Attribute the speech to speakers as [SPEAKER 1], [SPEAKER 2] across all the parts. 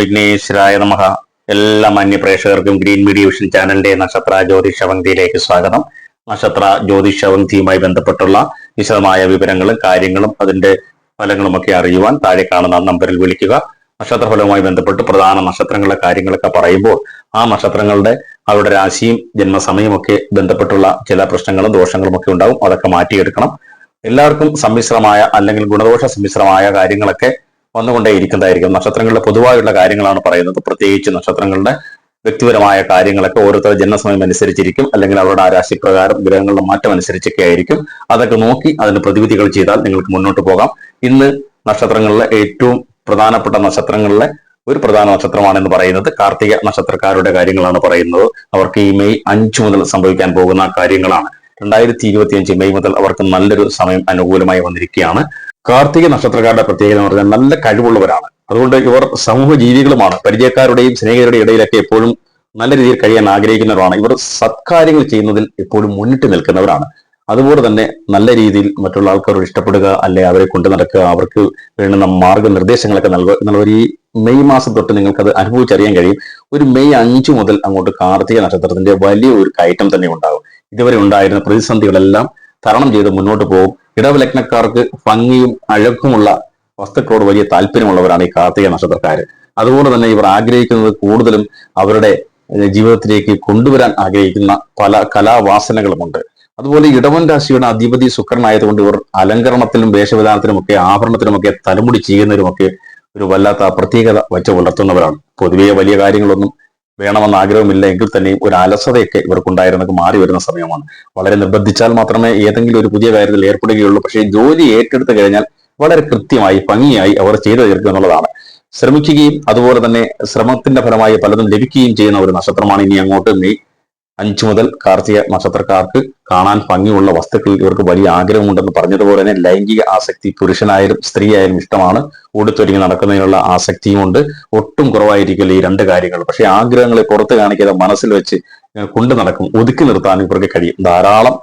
[SPEAKER 1] വിഘ്നേശ്വരായ നമഹ എല്ലാ മാന്യ പ്രേക്ഷകർക്കും ഗ്രീൻ മീഡിയ വിഷൻ ചാനലിന്റെ നക്ഷത്ര ജ്യോതിഷ പങ്ക്തിയിലേക്ക് സ്വാഗതം. നക്ഷത്ര ജ്യോതിഷ പങ്ക്തിയുമായി ബന്ധപ്പെട്ടുള്ള വിശദമായ വിവരങ്ങളും കാര്യങ്ങളും അതിന്റെ ഫലങ്ങളും ഒക്കെ അറിയുവാൻ താഴെ കാണുന്ന നമ്പറിൽ വിളിക്കുക. നക്ഷത്രഫലവുമായി ബന്ധപ്പെട്ട് പ്രധാന നക്ഷത്രങ്ങളുടെ കാര്യങ്ങളൊക്കെ പറയുമ്പോൾ ആ നക്ഷത്രങ്ങളുടെ അവരുടെ രാശിയും ജന്മസമയവും ഒക്കെ ബന്ധപ്പെട്ടുള്ള ചില പ്രശ്നങ്ങളും ദോഷങ്ങളും ഒക്കെ ഉണ്ടാവും. അതൊക്കെ മാറ്റിയെടുക്കണം. എല്ലാവർക്കും സമ്മിശ്രമായ അല്ലെങ്കിൽ ഗുണദോഷ സമ്മിശ്രമായ കാര്യങ്ങളൊക്കെ വന്നുകൊണ്ടേയിരിക്കുന്നതായിരിക്കും. നക്ഷത്രങ്ങളുടെ പൊതുവായുള്ള കാര്യങ്ങളാണ് പറയുന്നത്. പ്രത്യേകിച്ച് നക്ഷത്രങ്ങളുടെ വ്യക്തിപരമായ കാര്യങ്ങളൊക്കെ ഓരോരുത്തരുടെ ജന്മസമയം അനുസരിച്ചിരിക്കും. അല്ലെങ്കിൽ അവരുടെ ആ രാശിപ്രകാരം ഗ്രഹങ്ങളുടെ മാറ്റം അനുസരിച്ചൊക്കെ ആയിരിക്കും. അതൊക്കെ നോക്കി അതിന് പ്രതിവിധികൾ ചെയ്താൽ നിങ്ങൾക്ക് മുന്നോട്ട് പോകാം. ഇന്ന് നക്ഷത്രങ്ങളിലെ ഏറ്റവും പ്രധാനപ്പെട്ട നക്ഷത്രങ്ങളിലെ ഒരു പ്രധാന നക്ഷത്രമാണെന്ന് പറയുന്നത് കാർത്തിക നക്ഷത്രക്കാരുടെ കാര്യങ്ങളാണ് പറയുന്നത്. അവർക്ക് ഈ മെയ് അഞ്ചു മുതൽ സംഭവിക്കാൻ പോകുന്ന കാര്യങ്ങളാണ്. രണ്ടായിരത്തി ഇരുപത്തിയഞ്ച് മെയ് മുതൽ അവർക്ക് നല്ലൊരു സമയം അനുകൂലമായി വന്നിരിക്കുകയാണ്. കാർത്തിക നക്ഷത്രക്കാരുടെ പ്രത്യേകത എന്ന് പറഞ്ഞാൽ നല്ല കഴിവുള്ളവരാണ്. അതുകൊണ്ട് ഇവർ സമൂഹ ജീവികളുമാണ്. പരിചയക്കാരുടെയും സ്നേഹിതരുടെയും ഇടയിലൊക്കെ എപ്പോഴും നല്ല രീതിയിൽ കഴിയാൻ ആഗ്രഹിക്കുന്നവരാണ്. ഇവർ സത്കാര്യങ്ങൾ ചെയ്യുന്നതിൽ എപ്പോഴും മുന്നിട്ട് നിൽക്കുന്നവരാണ്. അതുപോലെ തന്നെ നല്ല രീതിയിൽ മറ്റുള്ള ആൾക്കാരോട് ഇഷ്ടപ്പെടുക അല്ലെ അവരെ കൊണ്ടു നടക്കുക അവർക്ക് വേണ്ടുന്ന മാർഗനിർദ്ദേശങ്ങളൊക്കെ നൽകുക എന്നുള്ള ഈ മെയ് മാസം തൊട്ട് നിങ്ങൾക്ക് അത് അനുഭവിച്ചറിയാൻ കഴിയും. ഒരു മെയ് അഞ്ചു മുതൽ അങ്ങോട്ട് കാർത്തിക നക്ഷത്രത്തിന്റെ വലിയ ഒരു കയറ്റം തന്നെ ഉണ്ടാകും. ഇതുവരെ ഉണ്ടായിരുന്ന പ്രതിസന്ധികളെല്ലാം തരണം ചെയ്ത് മുന്നോട്ട് പോകും. ഇടവലഗ്നക്കാർക്ക് ഭംഗിയും അഴക്കുമുള്ള വസ്തുക്കളോട് വലിയ താല്പര്യമുള്ളവരാണ് ഈ കാർത്തിക നക്ഷത്രക്കാർ. അതുകൊണ്ട് തന്നെ ഇവർ ആഗ്രഹിക്കുന്നത് കൂടുതലും അവരുടെ ജീവിതത്തിലേക്ക് കൊണ്ടുവരാൻ ആഗ്രഹിക്കുന്ന പല കലാവാസനകളുമുണ്ട്. അതുപോലെ ഇടവൻ രാശിയുടെ അധിപതി ശുക്രനായതുകൊണ്ട് ഇവർ അലങ്കരണത്തിലും വേഷവിധാനത്തിലുമൊക്കെ ആഭരണത്തിലുമൊക്കെ തലമുടി ചെയ്യുന്നതിലുമൊക്കെ ഒരു വല്ലാത്ത പ്രത്യേകത വെച്ച് പുലർത്തുന്നവരാണ് പൊതുവെ വലിയ കാര്യങ്ങളൊന്നും വേണമെന്ന് ആഗ്രഹമില്ല എങ്കിൽ തന്നെയും ഒരു അലസതയൊക്കെ ഇവർക്കുണ്ടായിരുന്നത് മാറി വരുന്ന സമയമാണ്. വളരെ നിർബന്ധിച്ചാൽ മാത്രമേ ഏതെങ്കിലും ഒരു പുതിയ കാര്യത്തിൽ ഏർപ്പെടുകയുള്ളൂ. പക്ഷേ ജോലി ഏറ്റെടുത്തു കഴിഞ്ഞാൽ വളരെ കൃത്യമായി ഭംഗിയായി അവർ ചെയ്തു തീർക്കുക എന്നുള്ളതാണ്. ശ്രമിക്കുകയും അതുപോലെ തന്നെ ശ്രമത്തിന്റെ ഫലമായി പലതും ലഭിക്കുകയും ചെയ്യുന്ന ഒരു നക്ഷത്രമാണ് ഇനി അങ്ങോട്ട്. മെയ് അഞ്ചു മുതൽ കാർത്തിക നക്ഷത്രക്കാർക്ക് കാണാൻ ഭംഗിയുള്ള വസ്തുക്കൾ ഇവർക്ക് വലിയ ആഗ്രഹമുണ്ടെന്ന് പറഞ്ഞതുപോലെ തന്നെ ലൈംഗിക ആസക്തി പുരുഷനായാലും സ്ത്രീ ആയാലും ഇഷ്ടമാണ്. ഉടുത്തൊരുങ്ങി നടക്കുന്നതിനുള്ള ആസക്തിയുമുണ്ട് ഒട്ടും കുറവായിരിക്കില്ല ഈ രണ്ട് കാര്യങ്ങൾ. പക്ഷേ ആഗ്രഹങ്ങളെ പുറത്ത് കാണിക്കാതെ മനസ്സിൽ വെച്ച് കൊണ്ടു നടക്കും ഒതുക്കി നിർത്താൻ ഇവർക്ക് കഴിയും. ധാരാളം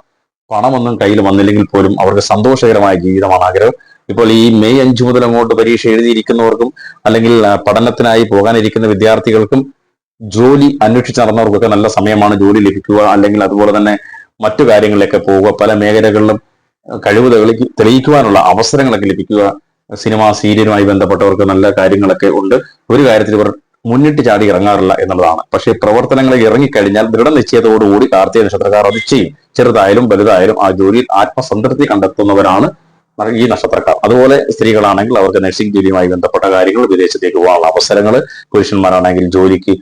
[SPEAKER 1] പണമൊന്നും കയ്യിൽ വന്നില്ലെങ്കിൽ പോലും അവർക്ക് സന്തോഷകരമായ ജീവിതമാണ് ആഗ്രഹം. ഇപ്പോൾ ഈ മെയ് അഞ്ചു മുതൽ അങ്ങോട്ട് പരീക്ഷ എഴുതിയിരിക്കുന്നവർക്കും അല്ലെങ്കിൽ പഠനത്തിനായി പോകാനിരിക്കുന്ന വിദ്യാർത്ഥികൾക്കും ജോലി അന്വേഷിച്ച് നടന്നവർക്കൊക്കെ നല്ല സമയമാണ് ജോലി ലഭിക്കുക അല്ലെങ്കിൽ അതുപോലെ തന്നെ മറ്റു കാര്യങ്ങളിലൊക്കെ പോവുക പല മേഖലകളിലും കഴിവ് തെളി- തെളിയിക്കുവാനുള്ള അവസരങ്ങളൊക്കെ ലഭിക്കുക. സിനിമ സീരിയലുമായി ബന്ധപ്പെട്ടവർക്ക് നല്ല കാര്യങ്ങളൊക്കെ ഉണ്ട്. ഒരു കാര്യത്തിൽ ഇവർ മുന്നിട്ട് ചാടി ഇറങ്ങാറില്ല എന്നുള്ളതാണ്. പക്ഷേ പ്രവർത്തനങ്ങളിൽ ഇറങ്ങിക്കഴിഞ്ഞാൽ ദൃഢനിശ്ചയത്തോടുകൂടി കാർത്തിക നക്ഷത്രക്കാർ അത് ചെയ്യും. ചെറുതായാലും വലുതായാലും ആ ജോലിയിൽ ആത്മസംതൃപ്തി കണ്ടെത്തുന്നവരാണ് ഈ നക്ഷത്രക്കാർ. അതുപോലെ സ്ത്രീകളാണെങ്കിൽ അവർക്ക് നഴ്സിംഗ് ജോലിയുമായി ബന്ധപ്പെട്ട കാര്യങ്ങൾ വിദേശത്തേക്ക് പോകാനുള്ള അവസരങ്ങൾ പുരുഷന്മാരാണെങ്കിൽ ജോലിക്ക്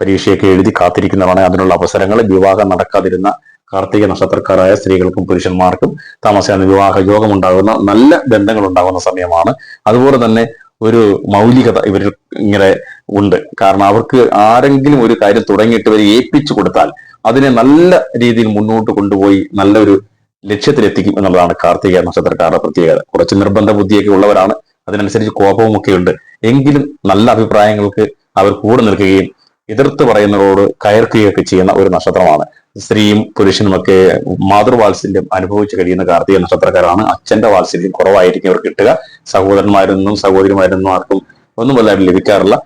[SPEAKER 1] പരീക്ഷയൊക്കെ എഴുതി കാത്തിരിക്കുന്നതാണ് അതിനുള്ള അവസരങ്ങൾ വിവാഹം നടക്കാതിരുന്ന കാർത്തിക നക്ഷത്രക്കാരായ സ്ത്രീകൾക്കും പുരുഷന്മാർക്കും താമസിയാതെ വിവാഹ യോഗം ഉണ്ടാകുന്ന നല്ല ബന്ധങ്ങൾ ഉണ്ടാകുന്ന സമയമാണ്. അതുപോലെ തന്നെ ഒരു മൗലികത ഇവരിൽ ഇങ്ങനെ ഉണ്ട്. കാരണം അവർക്ക് ആരെങ്കിലും ഒരു കാര്യം തുടങ്ങിയിട്ട് ഇവരെ ഏൽപ്പിച്ചു കൊടുത്താൽ അതിനെ നല്ല രീതിയിൽ മുന്നോട്ട് കൊണ്ടുപോയി നല്ലൊരു ലക്ഷ്യത്തിലെത്തിക്കും എന്നുള്ളതാണ് കാർത്തിക നക്ഷത്രക്കാരുടെ പ്രത്യേകത. കുറച്ച് നിർബന്ധ ബുദ്ധിയൊക്കെ ഉള്ളവരാണ്. അതിനനുസരിച്ച് കോപവും ഒക്കെ ഉണ്ട്. എങ്കിലും നല്ല അഭിപ്രായങ്ങൾക്ക് അവർ കൂടെ നിൽക്കുകയും എതിർത്ത് പറയുന്നവരോട് കയർക്കുകയൊക്കെ ചെയ്യുന്ന ഒരു നക്ഷത്രമാണ്. സ്ത്രീയും പുരുഷനുമൊക്കെ മാതൃവാത്സല്യം അനുഭവിച്ചു കഴിയുന്ന കാർത്തിക നക്ഷത്രക്കാരാണ്. അച്ഛന്റെ വാത്സല്യം കുറവായിരിക്കും അവർ കിട്ടുക. സഹോദരന്മാരൊന്നും സഹോദരിമാരൊന്നും ആർക്കും ഒന്നും വല്ലാതെ ലഭിക്കാറില്ല.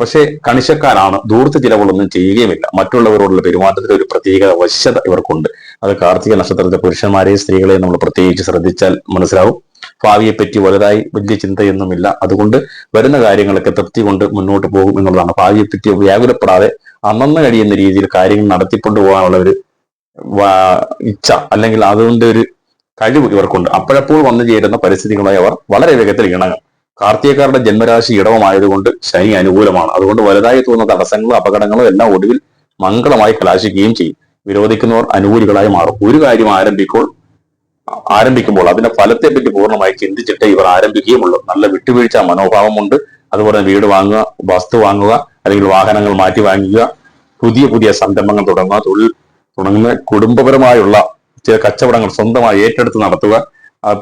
[SPEAKER 1] പക്ഷേ കണിശക്കാരാണ് ദൂർത്ത് ചിലവുകളൊന്നും ചെയ്യുകയുമില്ല. മറ്റുള്ളവരോടുള്ള പെരുമാറ്റത്തിൽ ഒരു പ്രത്യേക വശ്യത ഇവർക്കുണ്ട്. അത് കാർത്തിക നക്ഷത്രത്തിലെ പുരുഷന്മാരെയും സ്ത്രീകളെയും നമ്മൾ പ്രത്യേകിച്ച് ശ്രദ്ധിച്ചാൽ മനസ്സിലാവും. ഭാവിയെപ്പറ്റി വലുതായി വലിയ ചിന്തയൊന്നുമില്ല. അതുകൊണ്ട് വരുന്ന കാര്യങ്ങളൊക്കെ തൃപ്തി കൊണ്ട് മുന്നോട്ട് പോകും എന്നുള്ളതാണ്. ഭാവിയെപ്പറ്റി വ്യാകുലപ്പെടാതെ അന്നന്ന് കഴിയുന്ന രീതിയിൽ കാര്യങ്ങൾ നടത്തിക്കൊണ്ട് പോകാനുള്ള ഒരു ഇച്ഛ അല്ലെങ്കിൽ അതുകൊണ്ട് ഒരു കഴിവ് ഇവർക്കുണ്ട്. അപ്പോഴപ്പോൾ വന്നു ചേരുന്ന പരിസ്ഥിതികളായി അവർ വളരെ വേഗത്തിൽ ഇണങ്ങും. കാർത്തികക്കാരുടെ ജന്മരാശി ഇടവമായതുകൊണ്ട് ശനി അനുകൂലമാണ്. അതുകൊണ്ട് വലുതായി തോന്നുന്ന തടസ്സങ്ങളും അപകടങ്ങളും എല്ലാം ഒടുവിൽ മംഗളമായി കലാശിക്കുകയും ചെയ്യും. വിരോധിക്കുന്നവർ അനുകൂലികളായി മാറും. ഒരു കാര്യം ആരംഭിക്കുമ്പോൾ ആരംഭിക്കുമ്പോൾ അതിന്റെ ഫലത്തെ പറ്റി പൂർണമായി ചിന്തിച്ചിട്ടേ ഇവർ ആരംഭിക്കുകയുമുള്ളൂ നല്ല വിട്ടുവീഴ്ച മനോഭാവമുണ്ട്. അതുപോലെ വീട് വാങ്ങുക വസ്തു വാങ്ങുക അല്ലെങ്കിൽ വാഹനങ്ങൾ മാറ്റി വാങ്ങുക പുതിയ പുതിയ സംരംഭങ്ങൾ തുടങ്ങുക തൊഴിൽ തുടങ്ങുന്ന കുടുംബപരമായുള്ള ചില കച്ചവടങ്ങൾ സ്വന്തമായി ഏറ്റെടുത്ത് നടത്തുക.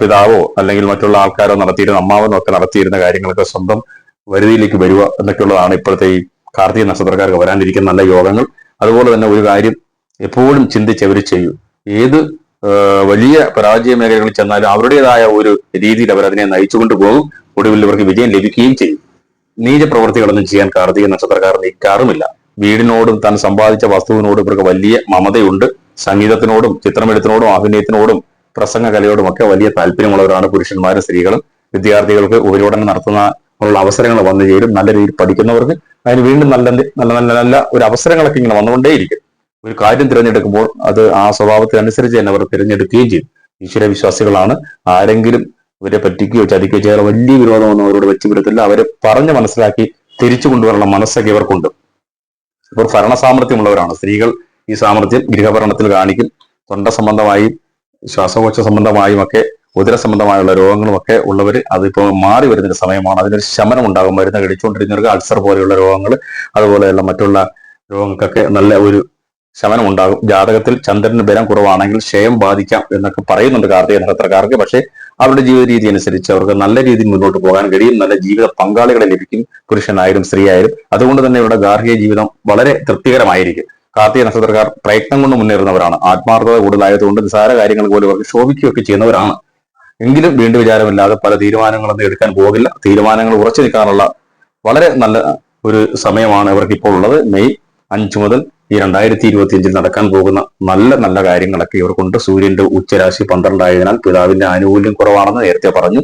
[SPEAKER 1] പിതാവോ അല്ലെങ്കിൽ മറ്റുള്ള ആൾക്കാരോ നടത്തിയിരുന്ന അമ്മാവനോ ഒക്കെ നടത്തിയിരുന്ന കാര്യങ്ങളൊക്കെ സ്വന്തം വരുതിയിലേക്ക് വരിക എന്നൊക്കെയുള്ളതാണ് ഇപ്പോഴത്തെ ഈ കാർത്തിക നക്ഷത്രക്കാർക്ക് വരാനിരിക്കുന്ന നല്ല യോഗങ്ങൾ. അതുപോലെ തന്നെ ഒരു കാര്യം എപ്പോഴും ചിന്തിച്ച് അവർ ചെയ്യൂ. ഏത് വലിയ പരാജയ മേഖലകളിൽ ചെന്നാലും അവരുടേതായ ഒരു രീതിയിൽ അവർ അതിനെ നയിച്ചുകൊണ്ട് പോകും. ഒടുവിൽ ഇവർക്ക് വിജയം ലഭിക്കുകയും ചെയ്യും. നീച പ്രവൃത്തികളൊന്നും ചെയ്യാൻ കാർത്തിക നക്ഷത്രക്കാർ നിൽക്കാറുമില്ല. വീടിനോടും താൻ സമ്പാദിച്ച വസ്തുവിനോടും ഇവർക്ക് വലിയ മമതയുണ്ട്. സംഗീതത്തിനോടും ചിത്രമെഴുത്തിനോടും അഭിനയത്തിനോടും പ്രസംഗ കലയോടും ഒക്കെ വലിയ താല്പര്യമുള്ളവരാണ് പുരുഷന്മാരും സ്ത്രീകളും. വിദ്യാർത്ഥികൾക്ക് ഉപരിപഠനം നടത്തുന്ന ഉള്ള അവസരങ്ങൾ വന്നു ചേരും. നല്ല രീതിയിൽ പഠിക്കുന്നവർക്ക് അതിന് വീണ്ടും നല്ല നല്ല നല്ല ഒരു അവസരങ്ങളൊക്കെ ഇങ്ങനെ വന്നുകൊണ്ടേയിരിക്കും. ഒരു കാര്യം തിരഞ്ഞെടുക്കുമ്പോൾ അത് ആ സ്വഭാവത്തിനനുസരിച്ച് തന്നെ അവർ തിരഞ്ഞെടുക്കുകയും ചെയ്യും ഈശ്വര വിശ്വാസികളാണ്. ആരെങ്കിലും ഇവരെ പറ്റിക്കുകയോ ചതിക്കുകയോ ചെയ്യാൻ വലിയ വിരോധമൊന്നും അവരോട് വെച്ച് വരത്തില്ല അവരെ പറഞ്ഞ് മനസ്സിലാക്കി തിരിച്ചു കൊണ്ടുവരാനുള്ള മനസ്സൊക്കെ ഇവർക്കുണ്ട്. ഇവർ ഭരണ സാമർഥ്യമുള്ളവരാണ് സ്ത്രീകൾ ഈ സാമർഥ്യം ഗൃഹഭരണത്തിൽ കാണിക്കും. തൊണ്ട സംബന്ധമായും ശ്വാസകോശ സംബന്ധമായും ഒക്കെ ഉദര സംബന്ധമായുള്ള രോഗങ്ങളും ഒക്കെ ഉള്ളവർ അതിപ്പോൾ മാറി വരുന്ന സമയമാണ്. അതിനൊരു ശമനം ഉണ്ടാകും മരുന്ന് കഴിച്ചുകൊണ്ടിരുന്നവർക്ക് അൾസർ പോലെയുള്ള രോഗങ്ങൾ അതുപോലെയുള്ള മറ്റുള്ള രോഗങ്ങൾക്കൊക്കെ നല്ല ഒരു ശമനം ഉണ്ടാകും ജാതകത്തിൽ ചന്ദ്രന് ബലം കുറവാണെങ്കിൽ ക്ഷയം ബാധിക്കാം എന്നൊക്കെ പറയുന്നുണ്ട് കാർത്തിക നക്ഷത്രക്കാർക്ക്. പക്ഷേ അവരുടെ ജീവിത രീതി അനുസരിച്ച് അവർക്ക് നല്ല രീതിയിൽ മുന്നോട്ട് പോകാൻ കഴിയും. നല്ല ജീവിത പങ്കാളികളെ ലഭിക്കും. പുരുഷനായാലും സ്ത്രീ ആയാലും അതുകൊണ്ട് തന്നെ ഇവിടെ ഗാർഹിക ജീവിതം വളരെ തൃപ്തികരമായിരിക്കും. കാർത്തിക നക്ഷത്രക്കാർ പ്രയത്നം കൊണ്ട് മുന്നേറുന്നവരാണ്. ആത്മാർത്ഥത കൂടുതലായതുകൊണ്ട് നിസ്സാര കാര്യങ്ങൾ പോലും അവർക്ക് ശോഭിക്കുകയൊക്കെ ചെയ്യുന്നവരാണ്. എങ്കിലും വീണ്ടും വിചാരമില്ലാതെ പല തീരുമാനങ്ങളൊന്നും എടുക്കാൻ പോകില്ല. തീരുമാനങ്ങൾ ഉറച്ചു നിൽക്കാനുള്ള വളരെ നല്ല ഒരു സമയമാണ് ഇവർക്ക് ഇപ്പോൾ ഉള്ളത്. മെയ് അഞ്ച് മുതൽ ഈ രണ്ടായിരത്തി ഇരുപത്തി അഞ്ചിൽ നടക്കാൻ പോകുന്ന നല്ല നല്ല കാര്യങ്ങളൊക്കെ ഇവർക്കുണ്ട് സൂര്യന്റെ ഉച്ചരാശി പന്ത്രണ്ടായതിനാൽ പിതാവിന്റെ ആനുകൂല്യം കുറവാണെന്ന് നേരത്തെ പറഞ്ഞു.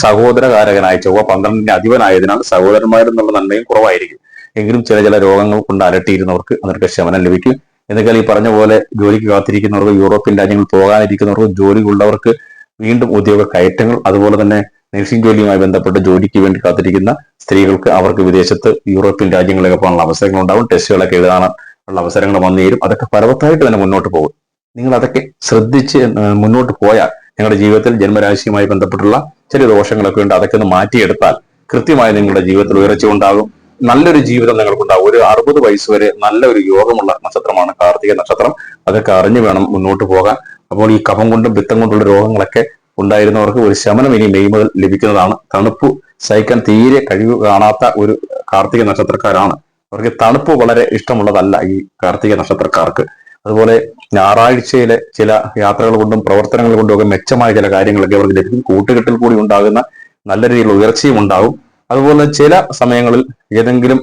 [SPEAKER 1] സഹോദരകാരകനായ ചൊവ്വ പന്ത്രണ്ടിന്റെ അധിപനായതിനാൽ സഹോദരന്മാരെന്നുള്ള നന്മയും കുറവായിരിക്കും. എങ്കിലും ചില ചില രോഗങ്ങൾ കൊണ്ട് അലട്ടിയിരുന്നവർക്ക് അതിനൊക്കെ ശമനം ലഭിക്കും. എന്നാൽ ഈ പറഞ്ഞ പോലെ ജോലിക്ക് കാത്തിരിക്കുന്നവർക്ക് യൂറോപ്യൻ രാജ്യങ്ങളിൽ പോകാനിരിക്കുന്നവർക്ക് ജോലിയുള്ളവർക്ക് വീണ്ടും ഉദ്യോഗ കയറ്റങ്ങൾ അതുപോലെ തന്നെ നഴ്സിംഗ് ജോലിയുമായി ബന്ധപ്പെട്ട് ജോലിക്ക് വേണ്ടി കാത്തിരിക്കുന്ന സ്ത്രീകൾക്ക് അവർക്ക് വിദേശത്ത് യൂറോപ്യൻ രാജ്യങ്ങളിലൊക്കെ പോകാനുള്ള അവസരങ്ങൾ ഉണ്ടാവും ടെസ്റ്റുകളൊക്കെ എഴുതാൻ ഉള്ള അവസരങ്ങൾ വന്നുതരും അതൊക്കെ പർവത്തായിട്ട് തന്നെ മുന്നോട്ട് പോകും. നിങ്ങൾ അതൊക്കെ ശ്രദ്ധിച്ച് മുന്നോട്ട് പോയാൽ നിങ്ങളുടെ ജീവിതത്തിൽ ജന്മരാശിയുമായി ബന്ധപ്പെട്ടുള്ള ചെറിയ ദോഷങ്ങളൊക്കെ ഉണ്ട്. അതൊക്കെ ഒന്ന് മാറ്റിയെടുത്താൽ കൃത്യമായി നിങ്ങളുടെ ജീവിതത്തിൽ ഉയർച്ച ഉണ്ടാകും. നല്ലൊരു ജീവിതം നിങ്ങൾക്കുണ്ടാകും. ഒരു അറുപത് വയസ്സ് വരെ നല്ലൊരു യോഗമുള്ള നക്ഷത്രമാണ് കാർത്തിക നക്ഷത്രം. അതൊക്കെ അറിഞ്ഞു വേണം മുന്നോട്ട് പോകാൻ. അപ്പോൾ ഈ കഫം കൊണ്ടും പിത്തം കൊണ്ടുള്ള രോഗങ്ങളൊക്കെ ഉണ്ടായിരുന്നവർക്ക് ഒരു ശമനം ഇനി മെയ് മുതൽ ലഭിക്കുന്നതാണ്. തണുപ്പ് സഹിക്കാൻ തീരെ കഴിവ് കാണാത്ത ഒരു കാർത്തിക നക്ഷത്രക്കാരാണ് അവർക്ക് തണുപ്പ് വളരെ ഇഷ്ടമുള്ളതല്ല ഈ കാർത്തിക നക്ഷത്രക്കാർക്ക്. അതുപോലെ ഞായറാഴ്ചയിലെ ചില യാത്രകൾ കൊണ്ടും പ്രവർത്തനങ്ങൾ കൊണ്ടും ഒക്കെ മെച്ചമായ ചില കാര്യങ്ങളൊക്കെ അവർക്ക് ലഭിക്കും. കൂട്ടുകെട്ടിൽ കൂടി ഉണ്ടാകുന്ന നല്ല രീതിയിലുള്ള ഉയർച്ചയും ഉണ്ടാകും. അതുപോലെ ചില സമയങ്ങളിൽ ഏതെങ്കിലും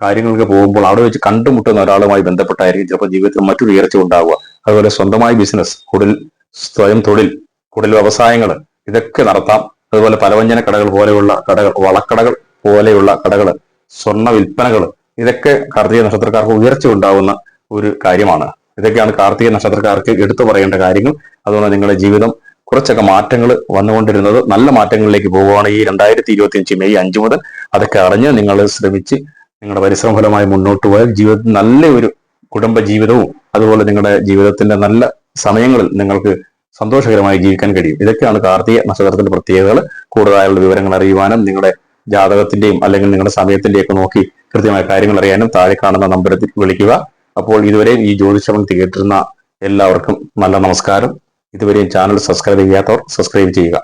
[SPEAKER 1] കാര്യങ്ങൾക്ക് പോകുമ്പോൾ അവിടെ വെച്ച് കണ്ടുമുട്ടുന്ന ഒരാളുമായി ബന്ധപ്പെട്ടായിരിക്കും ചിലപ്പോൾ ജീവിതത്തിൽ മറ്റൊരു ഉയർച്ച ഉണ്ടാവുക. അതുപോലെ സ്വന്തമായി ബിസിനസ് കുടിൽ സ്വയം തൊഴിൽ കുടിൽ വ്യവസായങ്ങൾ ഇതൊക്കെ നടത്താം. അതുപോലെ പലവ്യഞ്ജന കടകൾ പോലെയുള്ള കടകൾ വളക്കടകൾ പോലെയുള്ള കടകൾ സ്വർണ വിൽപ്പനകൾ ഇതൊക്കെ കാർത്തിക നക്ഷത്രക്കാർക്ക് ഉയർച്ച ഉണ്ടാവുന്ന ഒരു കാര്യമാണ്. ഇതൊക്കെയാണ് കാർത്തിക നക്ഷത്രക്കാർക്ക് എടുത്തു പറയേണ്ട കാര്യങ്ങൾ. അതുകൊണ്ട് നിങ്ങളുടെ ജീവിതം കുറച്ചൊക്കെ മാറ്റങ്ങൾ വന്നുകൊണ്ടിരുന്നത്. നല്ല മാറ്റങ്ങളിലേക്ക് പോവുകയാണ് ഈ രണ്ടായിരത്തി ഇരുപത്തി അഞ്ച് മെയ് അഞ്ച് മുതൽ. അതൊക്കെ അറിഞ്ഞ് നിങ്ങൾ ശ്രമിച്ച് നിങ്ങളുടെ പരിശ്രമ ഫലമായി മുന്നോട്ട് പോയാൽ ജീവിതത്തിൽ നല്ല ഒരു കുടുംബ ജീവിതവും അതുപോലെ നിങ്ങളുടെ ജീവിതത്തിന്റെ നല്ല സമയങ്ങളിൽ നിങ്ങൾക്ക് സന്തോഷകരമായി ജീവിക്കാൻ കഴിയും. ഇതൊക്കെയാണ് കാർത്തിക നക്ഷത്രത്തിന്റെ പ്രത്യേകതകൾ കൂടുതലായുള്ള വിവരങ്ങൾ അറിയുവാനും നിങ്ങളുടെ ജാതകത്തിന്റെയും അല്ലെങ്കിൽ നിങ്ങളുടെ സമയത്തിന്റെയും ഒക്കെ നോക്കി കൃത്യമായ കാര്യങ്ങൾ അറിയാനും താഴെ കാണുന്ന നമ്പരത്തിൽ വിളിക്കുക. അപ്പോൾ ഇതുവരെയും ഈ ജ്യോതിഷം കേട്ടിരുന്ന എല്ലാവർക്കും നല്ല നമസ്കാരം. ഇതുവരെയും ചാനൽ സബ്സ്ക്രൈബ് ചെയ്യാത്തവർ സബ്സ്ക്രൈബ് ചെയ്യുക.